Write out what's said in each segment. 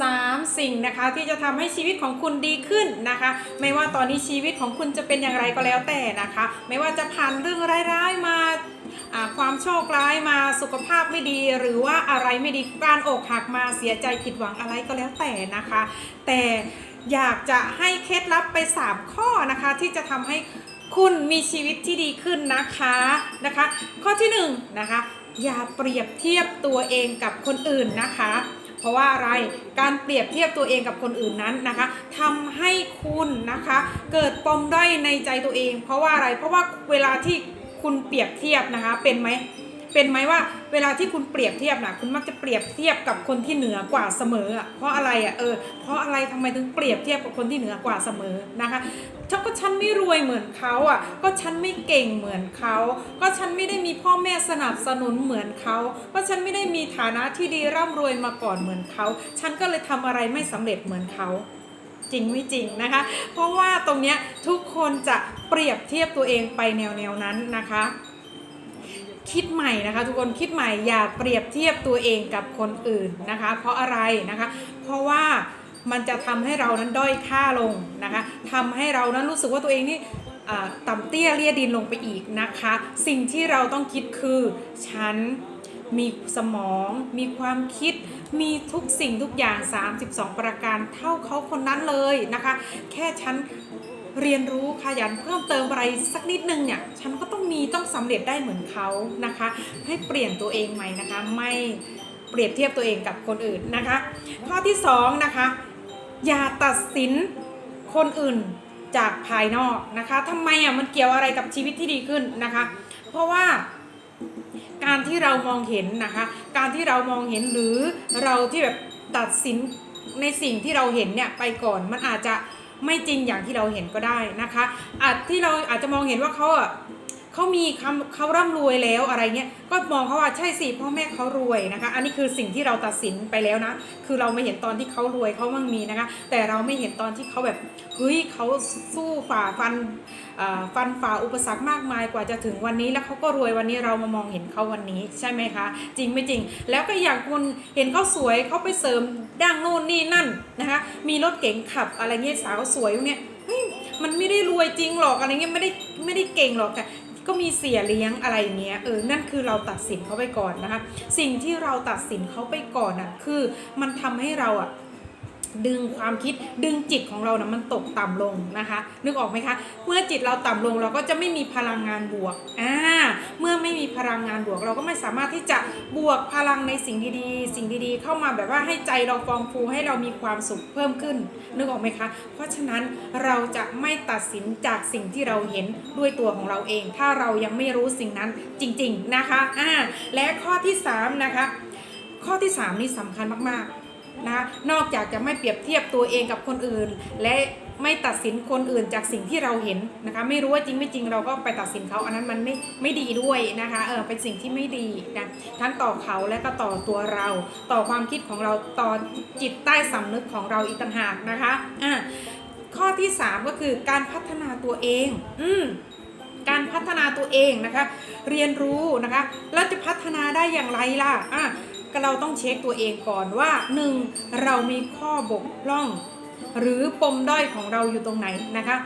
3 สิ่งนะคะที่จะทำให้ชีวิตของคุณดีขึ้นนะคะ ไม่ว่าตอนนี้ชีวิตของคุณจะเป็นอย่างไรก็แล้วแต่นะคะ ไม่ว่าจะผ่านเรื่องร้ายๆมาความโชคร้ายมาสุขภาพไม่ดี หรือว่าอะไรไม่ดีการอกหักมาเสียใจผิดหวังอะไรก็แล้วแต่นะคะ แต่อยากจะให้เคล็ดลับไป 3 ข้อนะคะ ที่จะทำให้คุณมีชีวิตที่ดีขึ้นนะคะนะคะ ข้อที่1นงนะคะอย่าเปรียบเทียบตัวเองกับคนอื่นนะคะ เพราะว่าอะไรการเปรียบเทียบตัวเองกับคนอื่นนั้นนะคะทำให้คุณนะคะเกิดปมด้อยในใจตัวเอง เพราะว่าอะไรเพราะว่าเวลาที่คุณเปรียบเทียบนะคะเป็นไหม เป็นไหมว่าเวลาที่คุณเปรียบเทียบนะคุณมักจะเปรียบเทียบกับคนที่เหนือกว่าเสมออะเพราะอะไรอะเออเพราะอะไรทำไมถึงเปรียบเทียบกับคนที่เหนือกว่าเสมอนะคะฉันก็ฉันไม่รวยเหมือนเขาอะ ก็ฉันไม่เก่งเหมือนเขา ก็ฉันไม่ได้มีพ่อแม่สนับสนุนเหมือนเขาก็ฉันไม่ได้มีฐานะที่ดีร่ำรวยมาก่อนเหมือนเขา ฉันก็เลยทำอะไรไม่สำเร็จเหมือนเขาจริงไม่จริงนะคะ เพราะว่าตรงเนี้ยทุกคนจะเปรียบเทียบตัวเองไปแนวแนวนั้นนะคะ คิดใหม่นะคะทุกคนคิดใหม่อย่าเปรียบเทียบตัวเองกับคนอื่นนะคะ เพราะอะไรนะคะ เพราะว่ามันจะทำให้เรานั้นด้อยค่าลงนะคะทำให้เรานั้นรู้สึกว่าตัวเองนี่อ่าต่ำเตี้ยเลียดินลงไปอีกนะคะ สิ่งที่เราต้องคิดคือฉันมีสมอง มีความคิด มีทุกสิ่งทุกอย่าง 32 ประการเท่าเขาคนนั้นเลยนะคะ แค่ฉัน เรียนรู้ขยันเพิ่มเติมอะไรสักนิดนึงเนี่ยฉันก็ต้องมีต้องสำเร็จได้เหมือนเขานะคะ ให้เปลี่ยนตัวเองใหม่นะคะ ไม่เปรียบเทียบตัวเองกับคนอื่นนะคะ ข้อที่สองนะคะอย่าตัดสินคนอื่นจากภายนอกนะคะทำไมอะมันเกี่ยวอะไรกับชีวิตที่ดีขึ้นนะคะ เพราะว่าการที่เรามองเห็นนะคะ การที่เรามองเห็นหรือเราที่แบบตัดสินในสิ่งที่เราเห็นเนี่ยไปก่อนมันอาจจะ ไม่จริงอย่างที่เราเห็นก็ได้นะคะอาจที่เราอาจจะมองเห็นว่าเขาอะ เขามีคำเขาร่ำรวยแล้วอะไรเงี้ยก็มองเขาว่าใช่สิพ่อแม่เขารวยนะคะ อันนี้คือสิ่งที่เราตัดสินไปแล้วนะ คือเราไม่เห็นตอนที่เขารวยเขามั่งมีนะคะ แต่เราไม่เห็นตอนที่เขาแบบเฮ้ยเขาสู้ฝ่าฟันฟันฝ่าอุปสรรคมากมายกว่าจะถึงวันนี้ แล้วเขาก็รวยวันนี้เรามามองเห็นเขาวันนี้ใช่ไหมคะ จริงไม่จริง แล้วก็อย่างคนเห็นเขาสวยเขาไปเสริมดั้งโน่นนี่นั่นนะคะ มีรถเก๋งขับอะไรเงี้ยสาวสวยเนี่ยเฮ้ยมันไม่ได้รวยจริงหรอกอะไรเงี้ยไม่ได้ไม่ได้เก่งหรอกแต่ ก็มีเสียเลี้ยงอะไรเงี้ยเออนั่นคือเราตัดสินเขาไปก่อนนะคะ สิ่งที่เราตัดสินเขาไปก่อนอะคือมันทำให้เราอะ ดึงความคิดดึงจิตของเรานะมันตกต่ำลงนะคะ นึกออกไหมคะ เมื่อจิตเราต่ำลงเราก็จะไม่มีพลังงานบวกอ่าเมื่อไม่มีพลังงานบวก เราก็ไม่สามารถที่จะบวกพลังในสิ่งดีๆ สิ่งดีๆ เข้ามาแบบว่าให้ใจเราฟองฟูให้เรามีความสุขเพิ่มขึ้น นึกออกไหมคะ เพราะฉะนั้นเราจะไม่ตัดสินจากสิ่งที่เราเห็นด้วยตัวของเราเอง ถ้าเรายังไม่รู้สิ่งนั้นจริง ๆนะคะอ่าและข้อที่สามนะคะข้อที่สามนี่สำคัญมากๆ นะนอกจากจะไม่เปรียบเทียบตัวเองกับคนอื่น และไม่ตัดสินคนอื่นจากสิ่งที่เราเห็นนะคะ ไม่รู้ว่าจริงไม่จริงเราก็ไปตัดสินเขาอันนั้นมันไม่ไม่ดีด้วยนะคะเออเป็นสิ่งที่ไม่ดีนะทั้งต่อเขาและก็ต่อตัวเรา ต่อความคิดของเราต่อจิตใต้สำนึกของเราอีกต่างหากนะคะอะข้อที่สามก็คือการพัฒนาตัวเอง อืมการพัฒนาตัวเองนะคะ เรียนรู้นะคะแล้วจะพัฒนาได้อย่างไรล่ะอะ ก็เราต้องเช็คตัวเองก่อนว่า 1. เรามีข้อบกพร่อง หรือปมด้อยของเราอยู่ตรงไหนนะคะ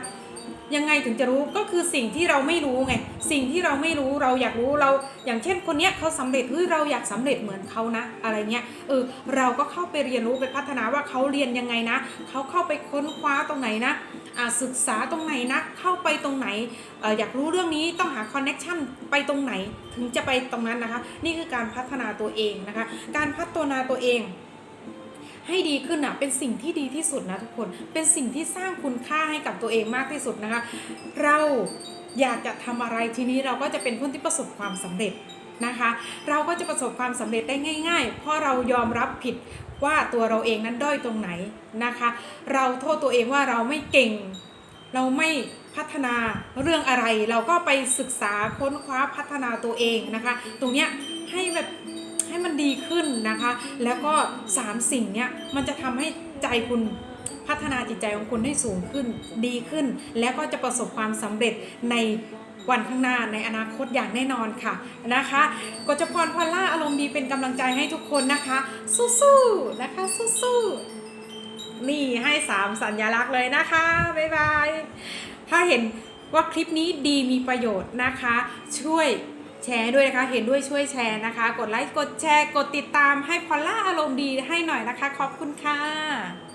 ยังไงถึงจะรู้ก็คือสิ่งที่เราไม่รู้ไง สิ่งที่เราไม่รู้เราอยากรู้เราอย่างเช่นคนเนี้ยเขาสำเร็จเฮ้ยเราอยากสำเร็จเหมือนเขานะ อะไรเงี้ยเออเราก็เข้าไปเรียนรู้ไปพัฒนาว่าเขาเรียนยังไงนะเขาเข้าไปค้นคว้าตรงไหนนะอ่าศึกษาตรงไหนนะเข้าไปตรงไหนเอออยากรู้เรื่องนี้ต้องหาคอนเน็ชันไปตรงไหนถึงจะไปตรงนั้นนะคะ นี่คือการพัฒนาตัวเองนะคะ การพัฒนาตัวเอง ให้ดีขึ้นอะเป็นสิ่งที่ดีที่สุดนะทุกคนเป็นสิ่งที่สร้างคุณค่าให้กับตัวเองมากที่สุดนะคะ เราอยากจะทำอะไรทีนี้เราก็จะเป็นคนที่ประสบความสำเร็จนะคะ เราก็จะประสบความสำเร็จได้ง่าย ๆ เพราะเรายอมรับผิดว่าตัวเราเองนั้นด้อยตรงไหนนะคะ เราโทษตัวเองว่าเราไม่เก่ง เราไม่พัฒนาเรื่องอะไร เราก็ไปศึกษาค้นคว้าพัฒนาตัวเองนะคะ ตรงเนี้ยให้แบบ ให้มันดีขึ้นนะคะ แล้วก็สามสิ่งเนี้ยมันจะทำให้ใจคุณพัฒนาจิตใจของคุณให้สูงขึ้นดีขึ้น แล้วก็จะประสบความสำเร็จในวันข้างหน้าในอนาคตอย่างแน่นอนค่ะนะคะกจพรพอลล่าอารมณ์ดีเป็นกำลังใจให้ทุกคนนะคะ สู้ๆนะคะสู้ๆนี่ให้สามสัญลักษณ์เลยนะคะบ๊ายบายถ้าเห็นว่าคลิปนี้ดีมีประโยชน์นะคะ ช่วย แชร์ด้วยนะคะ เห็นด้วยช่วยแชร์นะคะ กดไลค์ กดแชร์ กดติดตามให้พอลล่าอารมณ์ดีให้หน่อยนะคะ ขอบคุณค่ะ